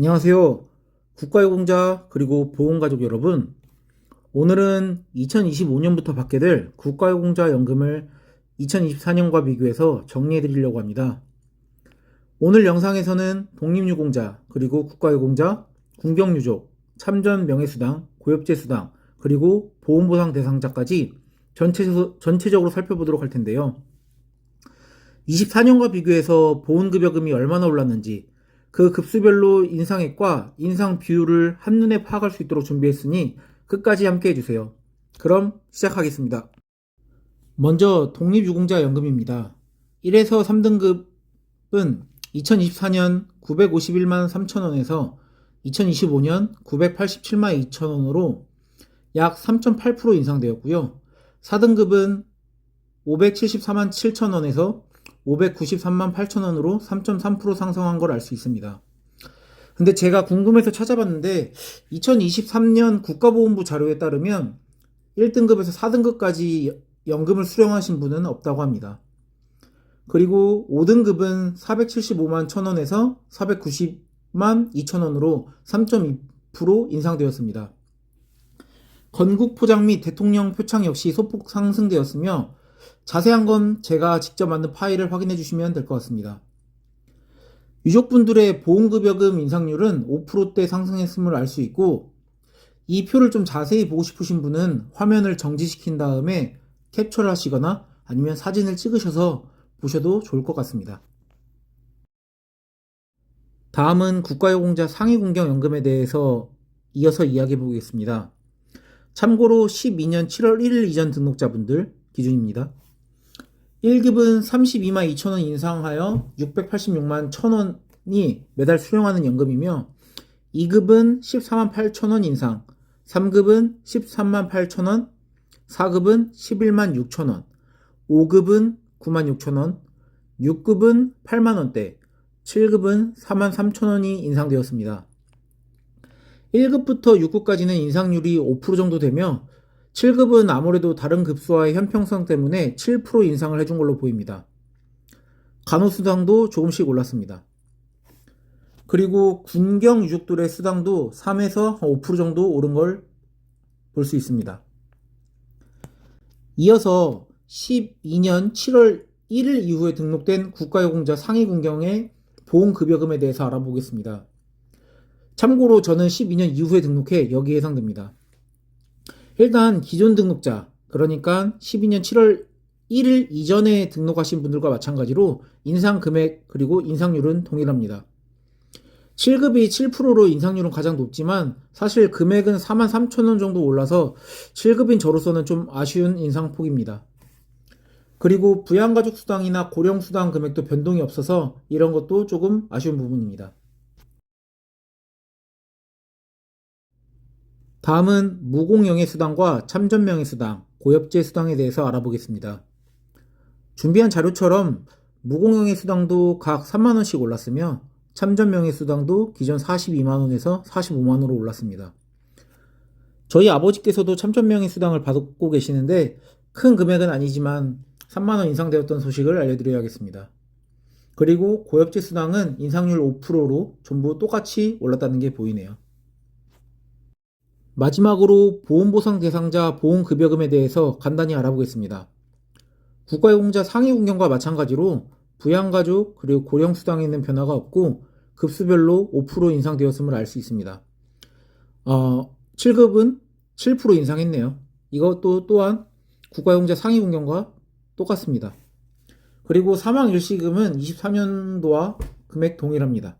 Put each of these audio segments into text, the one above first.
안녕하세요. 국가유공자 그리고 보험가족 여러분. 오늘은 2025년부터 받게 될 국가유공자 연금을 2024년과 비교해서 정리해 드리려고 합니다. 오늘 영상에서는 독립유공자 그리고 국가유공자, 군경유족, 참전 명예수당, 고엽제수당 그리고 보험보상 대상자까지 전체적으로, 전체적으로 살펴보도록 할 텐데요. 24년과 비교해서 보험급여금이 얼마나 올랐는지 그 급수별로 인상액과 인상 비율을 한눈에 파악할 수 있도록 준비했으니 끝까지 함께 해주세요. 그럼 시작하겠습니다. 먼저 독립유공자 연금입니다. 1에서 3등급은 2024년 951만 3천원에서 2025년 987만 2천원으로 약 3.8% 인상되었고요. 4등급은 574만 7천원에서 593만 8천 원으로 3.3% 상승한 걸 알 수 있습니다. 근데 제가 궁금해서 찾아봤는데 2023년 국가보험부 자료에 따르면 1등급에서 4등급까지 연금을 수령하신 분은 없다고 합니다. 그리고 5등급은 475만 1000원에서 490만 2000원으로 3.2% 인상되었습니다. 건국 포장 및 대통령 표창 역시 소폭 상승되었으며 자세한 건 제가 직접 만든 파일을 확인해 주시면 될 것 같습니다. 유족분들의 보험급여금 인상률은 5%대 상승했음을 알 수 있고 이 표를 좀 자세히 보고 싶으신 분은 화면을 정지시킨 다음에 캡처를 하시거나 아니면 사진을 찍으셔서 보셔도 좋을 것 같습니다. 다음은 국가유공자 상위공경연금에 대해서 이어서 이야기해 보겠습니다. 참고로 12년 7월 1일 이전 등록자분들 기준입니다. 1급은 32만 2천원 인상하여 686만 1천원이 매달 수령하는 연금이며 2급은 14만 8천원 인상, 3급은 13만 8천원, 4급은 11만 6천원, 5급은 9만 6천원, 6급은 8만원대, 7급은 4만 3천원이 인상되었습니다. 1급부터 6급까지는 인상률이 5% 정도 되며 7급은 아무래도 다른 급수와의 현평성 때문에 7% 인상을 해준 걸로 보입니다. 간호수당도 조금씩 올랐습니다. 그리고 군경 유족들의 수당도 3에서 5% 정도 오른 걸 볼 수 있습니다. 이어서 12년 7월 1일 이후에 등록된 국가유공자 상위 군경의 보험급여금에 대해서 알아보겠습니다. 참고로 저는 12년 이후에 등록해 여기에 해당됩니다. 일단 기존 등록자 그러니까 12년 7월 1일 이전에 등록하신 분들과 마찬가지로 인상 금액 그리고 인상률은 동일합니다. 7급이 7%로 인상률은 가장 높지만 사실 금액은 4만 3천 원 정도 올라서 7급인 저로서는 좀 아쉬운 인상폭입니다. 그리고 부양가족 수당이나 고령 수당 금액도 변동이 없어서 이런 것도 조금 아쉬운 부분입니다. 다음은 무공영의 수당과 참전명의 수당, 고엽제 수당에 대해서 알아보겠습니다. 준비한 자료처럼 무공영의 수당도 각 3만원씩 올랐으며 참전명의 수당도 기존 42만원에서 45만원으로 올랐습니다. 저희 아버지께서도 참전명의 수당을 받고 계시는데 큰 금액은 아니지만 3만원 인상되었던 소식을 알려드려야겠습니다. 그리고 고엽제 수당은 인상률 5%로 전부 똑같이 올랐다는 게 보이네요. 마지막으로 보험보상 대상자 보험급여금에 대해서 간단히 알아보겠습니다. 국가유공자 상위공경과 마찬가지로 부양가족 그리고 고령수당에는 변화가 없고 급수별로 5% 인상되었음을 알 수 있습니다. 어, 7급은 7% 인상했네요. 이것도 또한 국가유공자 상위공경과 똑같습니다. 그리고 사망 일시금은 23년도와 금액 동일합니다.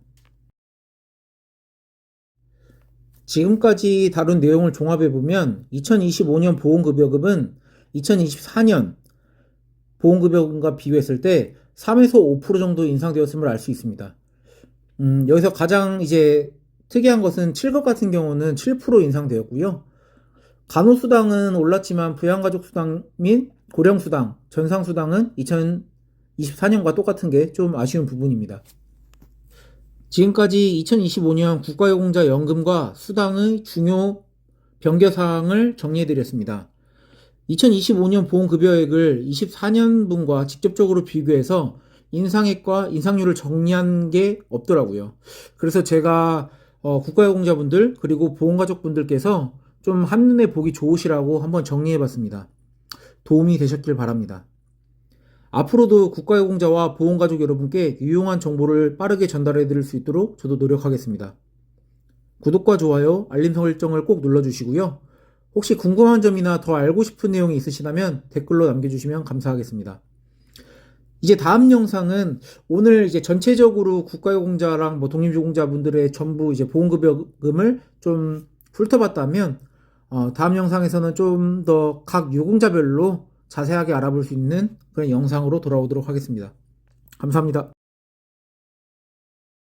지금까지 다룬 내용을 종합해 보면 2025년 보험급여금은 2024년 보험급여금과 비교했을 때 3에서 5% 정도 인상되었음을 알 수 있습니다. 음, 여기서 가장 이제 특이한 것은 7급 같은 경우는 7% 인상되었고요. 간호수당은 올랐지만 부양가족수당 및 고령수당, 전상수당은 2024년과 똑같은 게 좀 아쉬운 부분입니다. 지금까지 2025년 국가유공자 연금과 수당의 중요 변경사항을 정리해드렸습니다. 2025년 보험급여액을 24년분과 직접적으로 비교해서 인상액과 인상률을 정리한 게 없더라고요. 그래서 제가 어, 국가유공자분들 그리고 보험가족분들께서 좀 한눈에 보기 좋으시라고 한번 정리해봤습니다. 도움이 되셨길 바랍니다. 앞으로도 국가유공자와 보험가족 여러분께 유용한 정보를 빠르게 전달해 드릴 수 있도록 저도 노력하겠습니다. 구독과 좋아요, 알림 설정을 꼭 눌러주시고요. 혹시 궁금한 점이나 더 알고 싶은 내용이 있으시다면 댓글로 남겨주시면 감사하겠습니다. 이제 다음 영상은 오늘 이제 전체적으로 국가유공자랑 뭐 독립유공자분들의 전부 이제 보험급여금을 좀 훑어봤다면 어, 다음 영상에서는 좀 더 각 유공자별로 자세하게 알아볼 수 있는 그런 영상으로 돌아오도록 하겠습니다. 감사합니다.